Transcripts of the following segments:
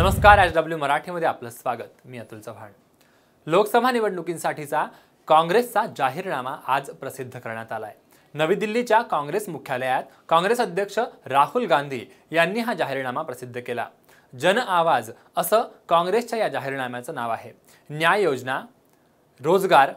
नमस्कार H W मराठीमध्ये आपलं स्वागत. मी अतुल चव्हाण. लोकसभा निवडणुकींसाठीचा काँग्रेसचा जाहीरनामा आज प्रसिद्ध करण्यात आला आहे नवी दिल्लीच्या काँग्रेस मुख्यालयात काँग्रेस अध्यक्ष राहुल गांधी यांनी हा जाहीरनामा प्रसिद्ध केला. जन आवाज असं काँग्रेसच्या या जाहीरनाम्याचं नाव आहे. न्याय योजना रोजगार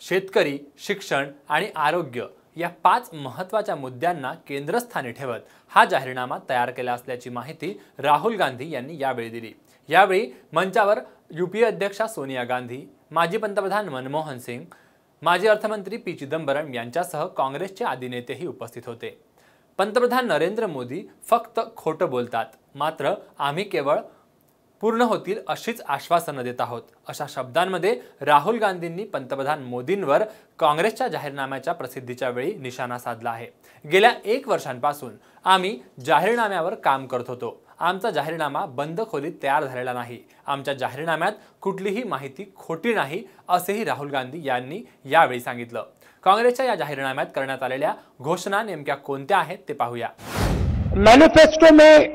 शेतकरी शिक्षण आणि आरोग्य या पाच महत्त्वाच्या मुद्द्यांना केंद्रस्थानी ठेवत हा जाहीरनामा तयार केला असल्याची माहिती राहुल गांधी यांनी यावेळी दिली. यावेळी मंचावर युपीए अध्यक्षा सोनिया गांधी माजी पंतप्रधान मनमोहन सिंग माजी अर्थमंत्री पी चिदंबरम यांच्यासह काँग्रेसचे आदी नेतेही उपस्थित होते. पंतप्रधान नरेंद्र मोदी फक्त खोटं बोलतात मात्र आम्ही केवळ पूर्ण होतील अशीच आश्वासनं देत आहोत. अशा शब्दांमध्ये राहुल गांधींनी पंतप्रधान मोदींवर काँग्रेसच्या जाहीरनाम्याच्या प्रसिद्धीच्या वेळी निशाणा साधला आहे. गेल्या एक वर्षांपासून आम्ही जाहीरनाम्यावर काम करत होतो. आमचा जाहीरनामा बंद खोलीत तयार झालेला नाही. आमच्या जाहीरनाम्यात कुठलीही माहिती खोटी नाही असेही राहुल गांधी यांनी यावेळी सांगितलं. काँग्रेसच्या या जाहीरनाम्यात करण्यात आलेल्या घोषणा नेमक्या कोणत्या आहेत ते पाहूया. मॅनिफेस्टो में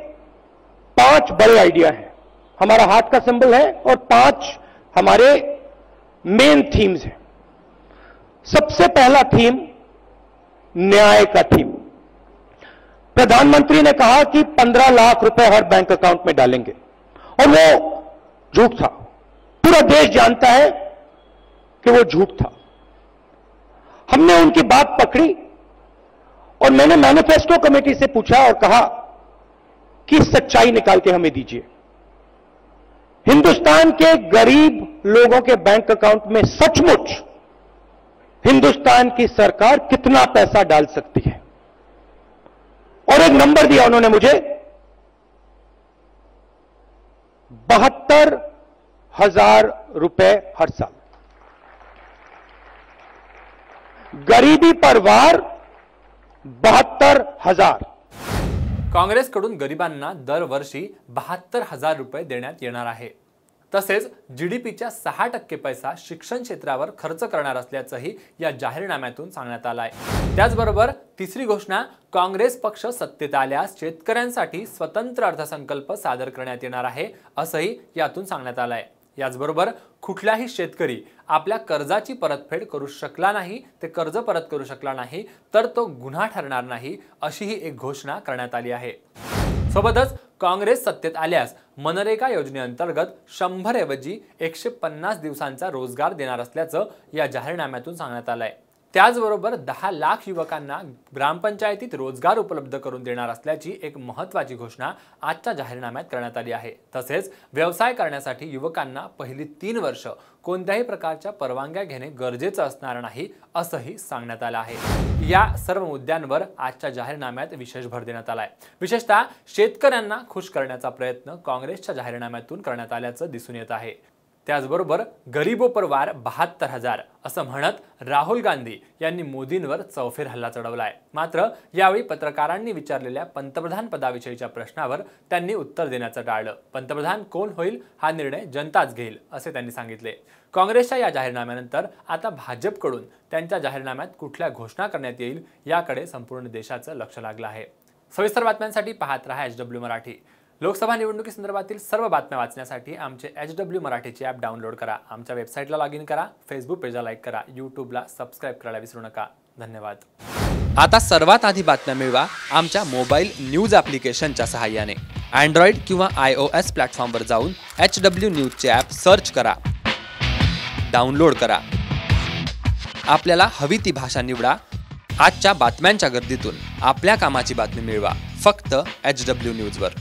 पाच बड़े आयडिया हैं हमारा हाथ का सिंबल है और पाँच हमारे मेन थीम्स हैं। सबसे पहला थीम न्याय का थीम प्रधानमंत्री ने कहा कि 15 लाख रुपए हर बैंक अकाउंट में डालेंगे। और वो झूठ था। पूरा देश जानता है कि वो झूठ था। हमने उनकी बात पकड़ी और मैंने मैनिफेस्टो कमेटी से पूछा और कहा कि सच्चाई निकाल के हमें दीजिए। हिंदुस्तान के गरीब लोगों के बैंक अकाउंट में सचमुच हिंदुस्तान की सरकार कितना पैसा डाल सकती है? और एक नंबर दिया उन्होंने मुझे, बहत्तर हज़ार रुपए हर साल। गरीबी पर वार बहत्तर हज़ार। काँग्रेसकडून गरिबांना दरवर्षी बहात्तर हजार रुपये देण्यात येणार आहे. तसेच जी डी पीच्या सहा टक्के पैसा शिक्षण क्षेत्रावर खर्च करणार असल्याचंही या जाहीरनाम्यातून सांगण्यात आलं आहे त्याचबरोबर तिसरी घोषणा काँग्रेस पक्ष सत्तेत आल्यास शेतकऱ्यांसाठी स्वतंत्र अर्थसंकल्प सादर करण्यात येणार आहे असंही यातून सांगण्यात आलं आहे याचबरोबर कुठलाही शेतकरी आपल्या कर्जाची परतफेड करू शकला नाही ते कर्ज परत करू शकला नाही तर तो गुन्हा ठरणार नाही अशीही एक घोषणा करण्यात आली आहे. सोबतच काँग्रेस सत्तेत आल्यास मनरेगा योजनेअंतर्गत शंभर ऐवजी एकशे पन्नास दिवसांचा रोजगार देणार असल्याचं या जाहीरनाम्यातून सांगण्यात आलंय. त्याचबरोबर दहा लाख युवकांना ग्रामपंचायतीत रोजगार उपलब्ध करून देणार असल्याची एक महत्त्वाची घोषणा आजच्या जाहीरनाम्यात करण्यात आली आहे. तसेच व्यवसाय करण्यासाठी युवकांना पहिली तीन वर्ष कोणत्याही प्रकारच्या परवानग्या घेणे गरजेचं असणार नाही असंही सांगण्यात आलं आहे. या सर्व मुद्द्यांवर आजच्या जाहीरनाम्यात विशेष भर देण्यात आला आहे विशेषतः शेतकऱ्यांना खुश करण्याचा प्रयत्न काँग्रेसच्या जाहीरनाम्यातून करण्यात आल्याचं दिसून येत आहे. त्याचबरोबर गरीबो बहात्तर हजार असं म्हणत राहुल गांधी यांनी मोदींवर चौफेर हल्ला चढवलाय. मात्र यावेळी पत्रकारांनी विचारलेल्या पंतप्रधान पदाविषयीच्या प्रश्नावर त्यांनी उत्तर देण्याचं टाळलं. पंतप्रधान कोण होईल हा निर्णय जनताच घेईल असे त्यांनी सांगितले. काँग्रेसच्या या जाहीरनाम्यानंतर आता भाजपकडून त्यांच्या जाहीरनाम्यात कुठल्या घोषणा करण्यात येईल याकडे संपूर्ण देशाचं लक्ष लागलं आहे. सविस्तर बातम्यांसाठी पाहत रहा एच डब्ल्यू मराठी. लोकसभा निवडणुकीसंदर्भातील सर्व बातम्या वाचण्यासाठी आमचे एच डब्ल्यू मराठीचे ॲप डाउनलोड करा. आमच्या वेबसाईटला लॉग इन करा. फेसबुक पेजला लाईक करा. यूट्यूबला सबस्क्राईब करायला विसरू नका. धन्यवाद. आता सर्वात आधी बातम्या मिळवा आमच्या मोबाईल न्यूज ॲप्लिकेशनच्या सहाय्याने. अँड्रॉइड किंवा आय ओ एस प्लॅटफॉर्मवर जाऊन एच डब्ल्यू न्यूजचे ॲप सर्च करा. डाउनलोड करा. आपल्याला हवी ती भाषा निवडा. आजच्या बातम्यांच्या गर्दीतून आपल्या कामाची बातमी मिळवा. फक्त एच डब्ल्यू न्यूजवर.